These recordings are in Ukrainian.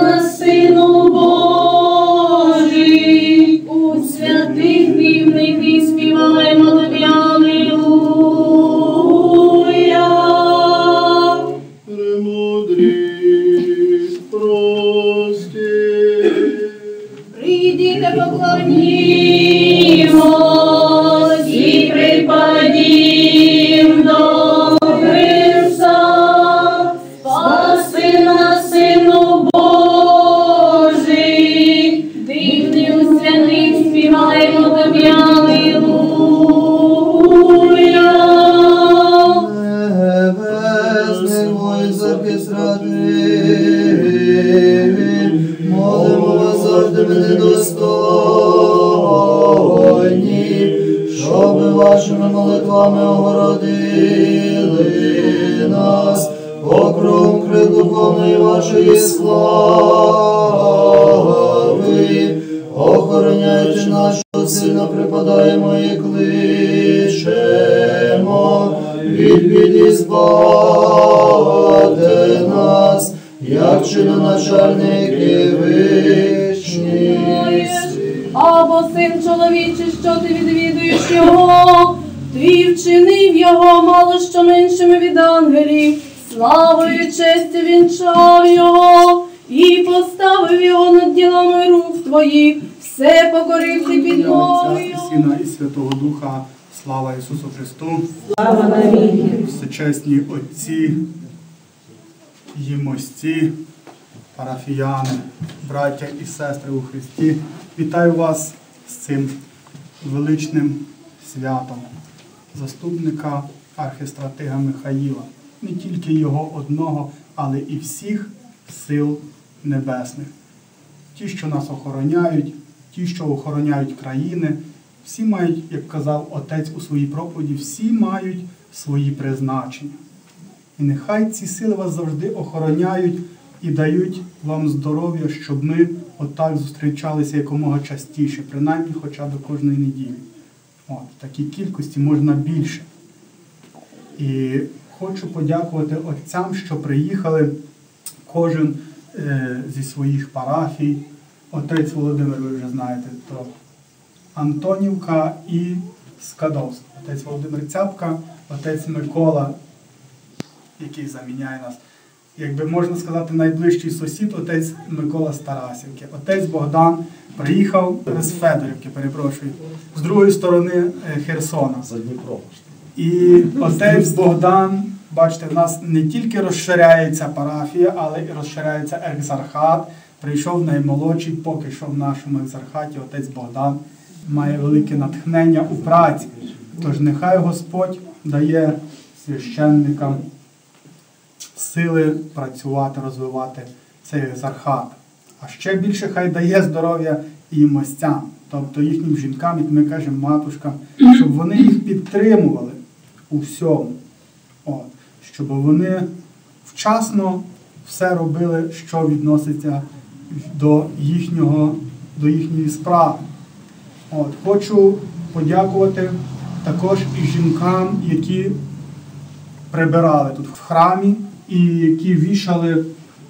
tuas співаємо тобі, Алілуя. Небесний мой молимо вас завжди мене достойні, щоб вашими молитвами огородили нас, покром крилу духовної вашої слави охороняючи що сильно припадаємо і кличемо, від біді збавте нас, як чиноначальники вишні. Або син чоловічий, що ти відвідуєш його, ти вчинив його мало що меншими від ангелів, славою честю вінчав його і поставив його над ділами рук твоїх, все покорив ти під Отця і Сина і Святого Духа. Слава Ісусу Христу! Слава навіки. Всечесні отці, їмості, парафіяни, браття і сестри у Христі. Вітаю вас з цим величним святом заступника архистратига Михаїла, не тільки його одного, але і всіх сил небесних. Ті, що нас охороняють, ті, що охороняють країни, всі мають, як казав отець у своїй проповіді, всі мають свої призначення. І нехай ці сили вас завжди охороняють і дають вам здоров'я, щоб ми отак зустрічалися якомога частіше, принаймні хоча б кожної неділі. От, в такій кількості можна більше. І хочу подякувати отцям, що приїхали кожен е, зі своїх парафій. Отець Володимир, ви вже знаєте, то Антонівка і Скадовська. Отець Володимир Цяпка, отець Микола, який заміняє нас. Якби можна сказати, найближчий сусід, отець Микола Старасівки. Отець Богдан приїхав з Федорівки, перепрошую, з другої сторони е, Херсона. За Дніпро. І отець Богдан, бачите, в нас не тільки розширяється парафія, але і розширяється екзархат. Прийшов наймолодший, поки що в нашому екзархаті отець Богдан має велике натхнення у праці. Тож нехай Господь дає священникам сили працювати, розвивати цей екзархат. А ще більше хай дає здоров'я і мостям, тобто їхнім жінкам, як ми кажемо, матушкам, щоб вони їх підтримували у всьому. От, щоб вони вчасно все робили, що відноситься до, їхнього, до їхньої справи. От, хочу подякувати також і жінкам, які прибирали тут в храмі і які вішали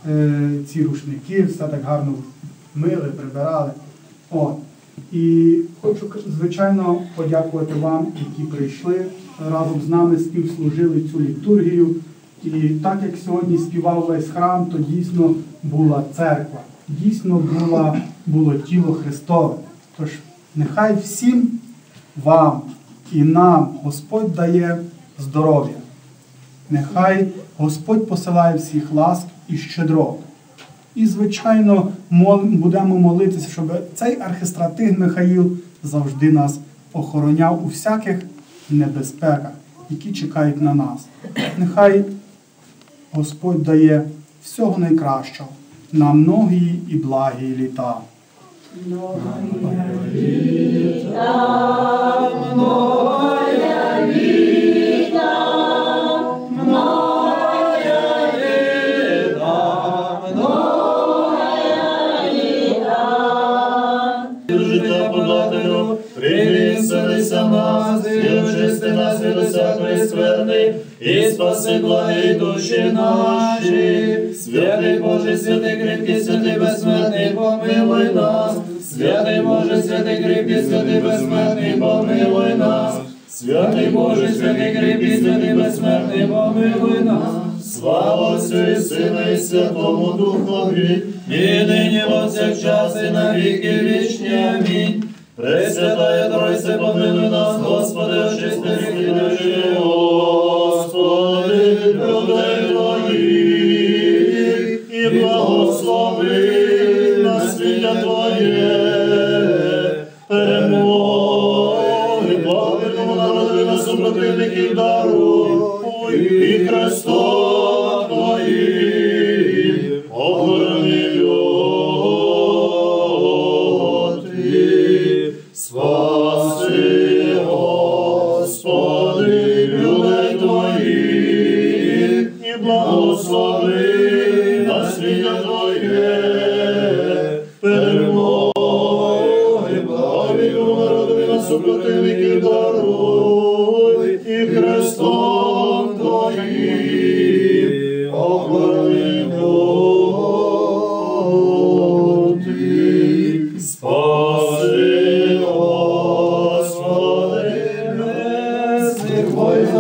е, ці рушники, все так гарно мили, прибирали. От. І хочу, звичайно, подякувати вам, які прийшли разом з нами, співслужили цю літургію. І так як сьогодні співав весь храм, то дійсно була церква, дійсно була, було тіло Христове. Тож нехай всім вам і нам Господь дає здоров'я. Нехай Господь посилає всіх ласк і щедрот. І, звичайно, будемо молитися, щоб цей архистратиг Михаїл завжди нас охороняв у всяких небезпеках, які чекають на нас. Нехай Господь дає всього найкращого на многі і благі літа. Життя привіселися в нас, і нас від усякої скверни, і спаси благі душі наші. Святий Боже, святий кріпкий, святий безсмертний, помилуй нас. Святий Боже, святий кріпкий, святий безсмертний, помилуй нас. Святий Боже, святий кріпкий, святий безсмертний, помилуй нас. Слава Отцю і і Святому Духові, і нині повсякчас і на віки вічні. Амінь. Пресвятая Тройце, помилуй нас, Господи, очисти гріхи наші, Господи, людей Твоїх, славі народові на супротивників даруй, і Христом Твоїм охорони Ти. Спаси, Господи, не з Твоїх